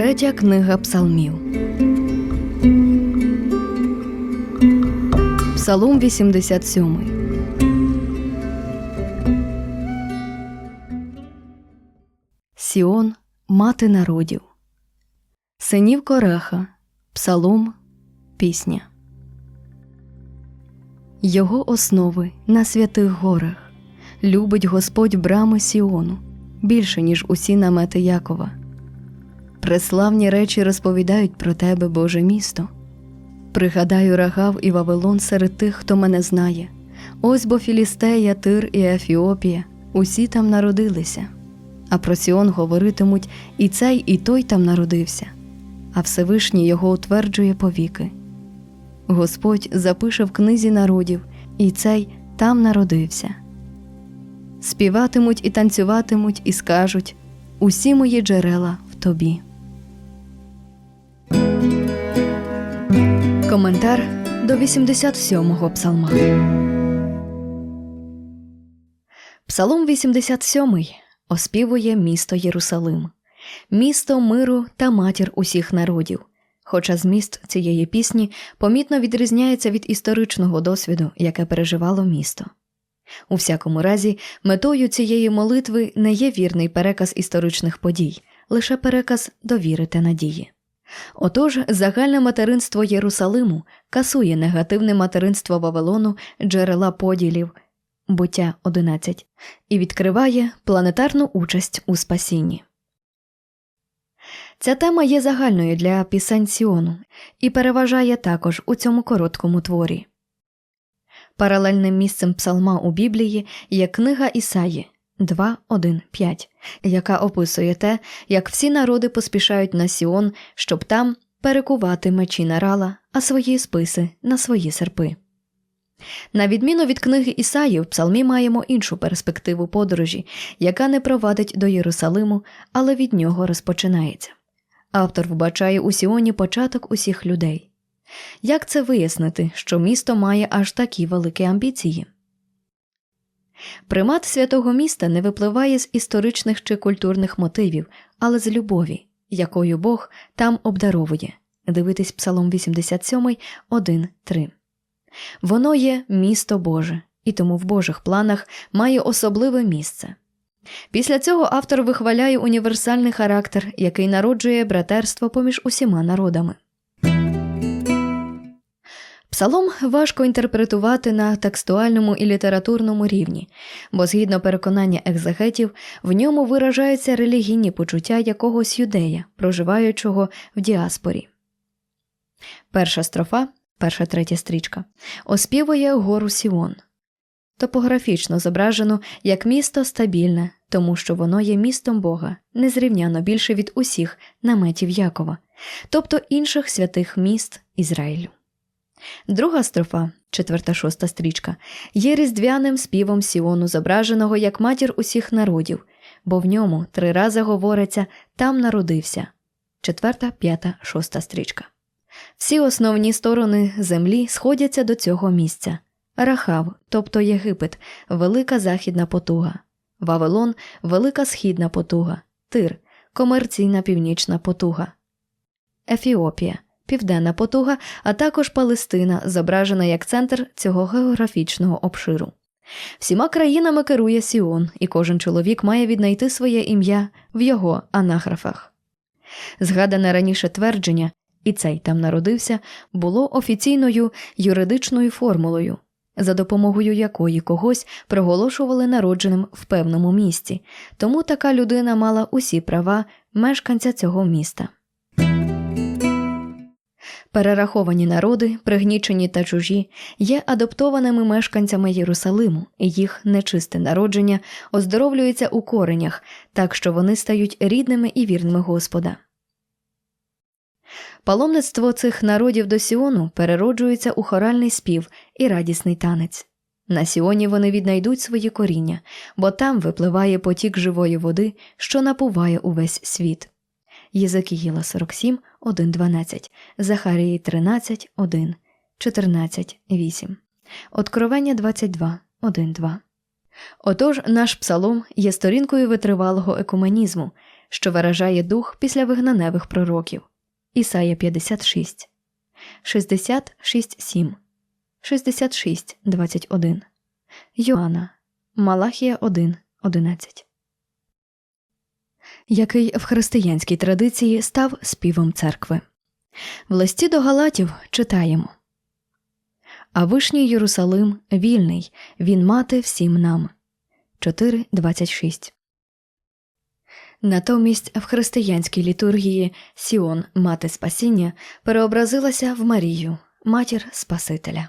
Третя книга псалмів. Псалом 87. Сіон мати народів. Синів Кораха. Псалом. Пісня. Його основи на святих горах. Любить Господь брами Сіону більше, ніж усі намети Якова. Преславні речі розповідають про тебе, Боже місто. Пригадаю рагав і Вавилон серед тих, хто мене знає. Ось бо Філістея, Тир і Ефіопія усі там народилися. А про Сіон говоритимуть і цей, і той там народився, а Всевишній його утверджує повіки. Господь запише в книзі народів, і цей там народився. Співатимуть і танцюватимуть, і скажуть усі мої джерела в тобі. Коментар до 87-го псалма. Псалом 87 оспівує місто Єрусалим, місто миру та матір усіх народів. Хоча зміст цієї пісні помітно відрізняється від історичного досвіду, яке переживало місто. У всякому разі, метою цієї молитви не є вірний переказ історичних подій, лише переказ довіри та надії. Отож, загальне материнство Єрусалиму касує негативне материнство Вавилону, джерела поділів, буття 11, і відкриває планетарну участь у спасінні. Ця тема є загальною для пісень Сіону і переважає також у цьому короткому творі. Паралельним місцем псалма у Біблії є книга Ісаї 2.1.5, яка описує те, як всі народи поспішають на Сіон, щоб там перекувати мечі на рала, а свої списи на свої серпи. На відміну від книги Ісаї, в псалмі маємо іншу перспективу подорожі, яка не провадить до Єрусалиму, але від нього розпочинається. Автор вбачає у Сіоні початок усіх людей. Як це вияснити, що місто має аж такі великі амбіції? Примат святого міста не випливає з історичних чи культурних мотивів, але з любові, якою Бог там обдаровує. Дивитись Псалом 87, 1, 3. Воно є місто Боже, і тому в Божих планах має особливе місце. Після цього автор вихваляє універсальний характер, який народжує братерство поміж усіма народами. Псалом важко інтерпретувати на текстуальному і літературному рівні, бо, згідно переконання екзегетів, в ньому виражаються релігійні почуття якогось юдея, проживаючого в діаспорі. Перша строфа, перша третя стрічка, оспівує гору Сіон. Топографічно зображено як місто стабільне, тому що воно є містом Бога, незрівняно більше від усіх наметів Якова, тобто інших святих міст Ізраїлю. Друга строфа, четверта шоста стрічка, є різдвяним співом Сіону, зображеного як матір усіх народів, бо в ньому три рази говориться там народився. Четверта, п'ята, шоста стрічка. Всі основні сторони землі сходяться до цього місця. Рахав, тобто Єгипет, велика західна потуга, Вавилон велика східна потуга, Тир, комерційна північна потуга, Ефіопія південна потуга, а також Палестина, зображена як центр цього географічного обширу. Всіма країнами керує Сіон, і кожен чоловік має віднайти своє ім'я в його анаграфах. Згадане раніше твердження, і цей там народився, було офіційною юридичною формулою, за допомогою якої когось проголошували народженим в певному місці, тому така людина мала усі права мешканця цього міста. Перераховані народи, пригнічені та чужі, є адаптованими мешканцями Єрусалиму, і їх нечисте народження оздоровлюється у коренях, так що вони стають рідними і вірними Господа. Паломництво цих народів до Сіону перероджується у хоральний спів і радісний танець. На Сіоні вони віднайдуть свої коріння, бо там випливає потік живої води, що напуває увесь світ. Єзекіїла 47, 1, 12, Захарії 13, 1, 14, 8, Откровення 22, 1, 2. Отож, наш псалом є сторінкою витривалого екуменізму, що виражає дух після вигнаневих пророків. Ісая 56, 66, 7, 66, 21, Йоанна, Малахія 1, 11. Який в християнській традиції став співом церкви. В листі до Галатів читаємо А вишній Єрусалим вільний, він мати всім нам. 4.26 Натомість в християнській літургії Сіон, мати спасіння, переобразилася в Марію, матір Спасителя.